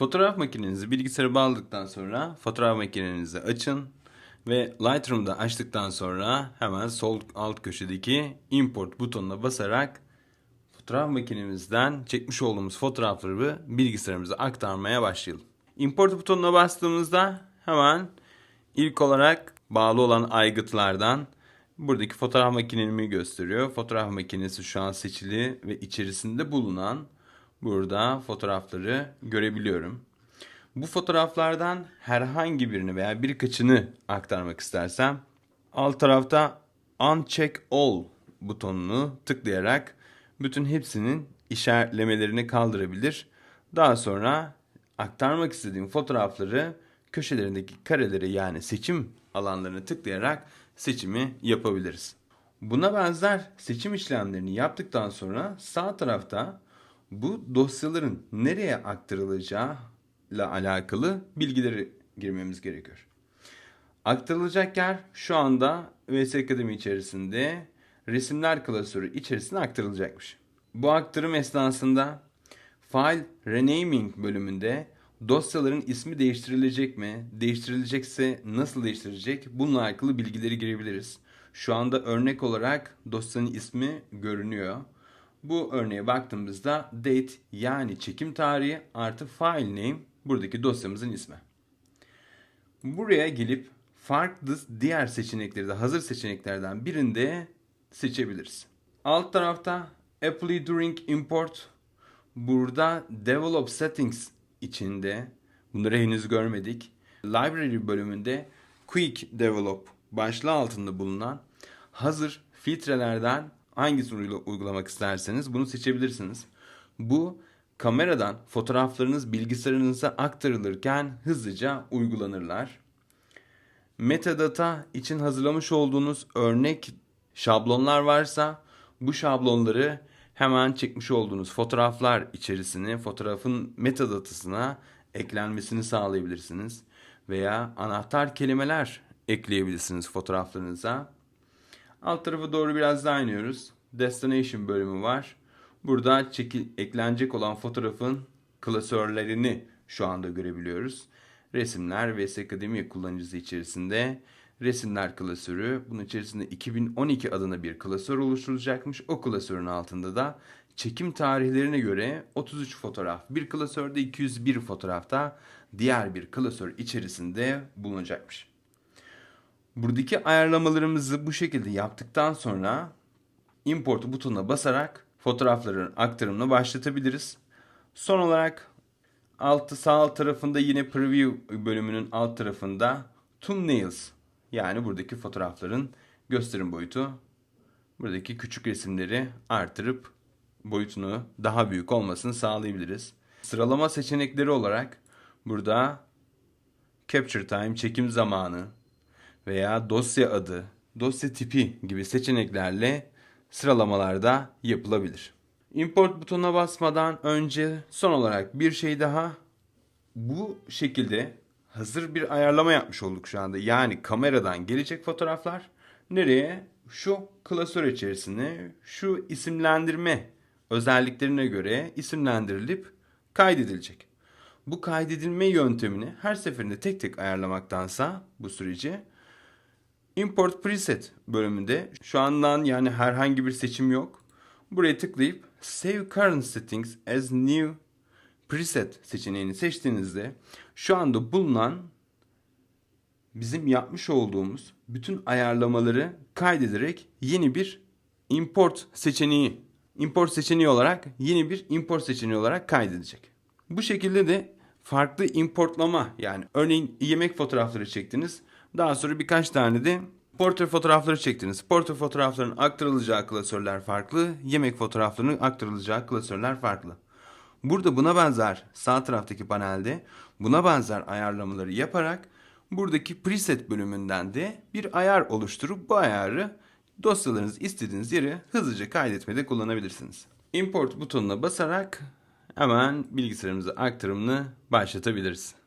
Fotoğraf makinenizi bilgisayara bağladıktan sonra fotoğraf makinenizi açın ve Lightroom'da açtıktan sonra hemen sol alt köşedeki import butonuna basarak fotoğraf makinemizden çekmiş olduğumuz fotoğrafları bilgisayarımıza aktarmaya başlayalım. Import butonuna bastığımızda hemen ilk olarak bağlı olan aygıtlardan buradaki fotoğraf makinemi gösteriyor. Fotoğraf makinesi şu an seçili ve içerisinde bulunan burada fotoğrafları görebiliyorum. Bu fotoğraflardan herhangi birini veya birkaçını aktarmak istersem alt tarafta Uncheck All butonunu tıklayarak bütün hepsinin işaretlemelerini kaldırabilir. Daha sonra aktarmak istediğim fotoğrafları köşelerindeki kareleri yani seçim alanlarını tıklayarak seçimi yapabiliriz. Buna benzer seçim işlemlerini yaptıktan sonra sağ tarafta bu dosyaların nereye aktarılacağı ile alakalı bilgileri girmemiz gerekiyor. Aktarılacak yer şu anda VS Akademi içerisinde resimler klasörü içerisine aktarılacakmış. Bu aktarım esnasında File Renaming bölümünde dosyaların ismi değiştirilecek mi? Değiştirilecekse nasıl değiştirilecek? Bununla alakalı bilgileri girebiliriz. Şu anda örnek olarak dosyanın ismi görünüyor. Bu örneğe baktığımızda date yani çekim tarihi artı file name buradaki dosyamızın ismi. Buraya gelip farklı diğer seçenekleri de hazır seçeneklerden birinde seçebiliriz. Alt tarafta Apply During Import burada Develop Settings içinde bunları henüz görmedik. Library bölümünde Quick Develop başlığı altında bulunan hazır filtrelerden hangisini uygulamak isterseniz bunu seçebilirsiniz. Bu kameradan fotoğraflarınız bilgisayarınıza aktarılırken hızlıca uygulanırlar. Metadata için hazırlamış olduğunuz örnek şablonlar varsa bu şablonları hemen çekmiş olduğunuz fotoğraflar içerisine fotoğrafın metadatasına eklenmesini sağlayabilirsiniz. Veya anahtar kelimeler ekleyebilirsiniz fotoğraflarınıza. Alt tarafa doğru biraz daha iniyoruz. Destination bölümü var. Burada çekil, eklenecek olan fotoğrafın klasörlerini şu anda görebiliyoruz. Resimler ve Akademi kullanıcısı içerisinde resimler klasörü. Bunun içerisinde 2012 adına bir klasör oluşturulacakmış. O klasörün altında da çekim tarihlerine göre 33 fotoğraf bir klasörde 201 fotoğrafta diğer bir klasör içerisinde bulunacakmış. Buradaki ayarlamalarımızı bu şekilde yaptıktan sonra import butonuna basarak fotoğrafların aktarımını başlatabiliriz. Son olarak altı sağ alt tarafında yine preview bölümünün alt tarafında thumbnails yani buradaki fotoğrafların gösterim boyutu buradaki küçük resimleri artırıp boyutunu daha büyük olmasını sağlayabiliriz. Sıralama seçenekleri olarak burada capture time çekim zamanı veya dosya adı, dosya tipi gibi seçeneklerle sıralamalarda yapılabilir. Import butonuna basmadan önce son olarak bir şey daha bu şekilde hazır bir ayarlama yapmış olduk şu anda. Yani kameradan gelecek fotoğraflar nereye? Şu klasör içerisine şu isimlendirme özelliklerine göre isimlendirilip kaydedilecek. Bu kaydedilme yöntemini her seferinde tek tek ayarlamaktansa bu süreci Import Preset bölümünde şu andan yani herhangi bir seçim yok. Buraya tıklayıp Save Current Settings as New Preset seçeneğini seçtiğinizde şu anda bulunan bizim yapmış olduğumuz bütün ayarlamaları kaydederek yeni bir import seçeneği import seçeneği olarak yeni bir import seçeneği olarak kaydedecek. Bu şekilde de farklı importlama yani örneğin yemek fotoğrafları çektiniz. Daha sonra birkaç tane de portre fotoğrafları çektiniz. Portre fotoğraflarının aktarılacağı klasörler farklı, yemek fotoğraflarının aktarılacağı klasörler farklı. Burada buna benzer sağ taraftaki panelde buna benzer ayarlamaları yaparak buradaki preset bölümünden de bir ayar oluşturup bu ayarı dosyalarınız istediğiniz yere hızlıca kaydetmede kullanabilirsiniz. Import butonuna basarak hemen bilgisayarımıza aktarımını başlatabiliriz.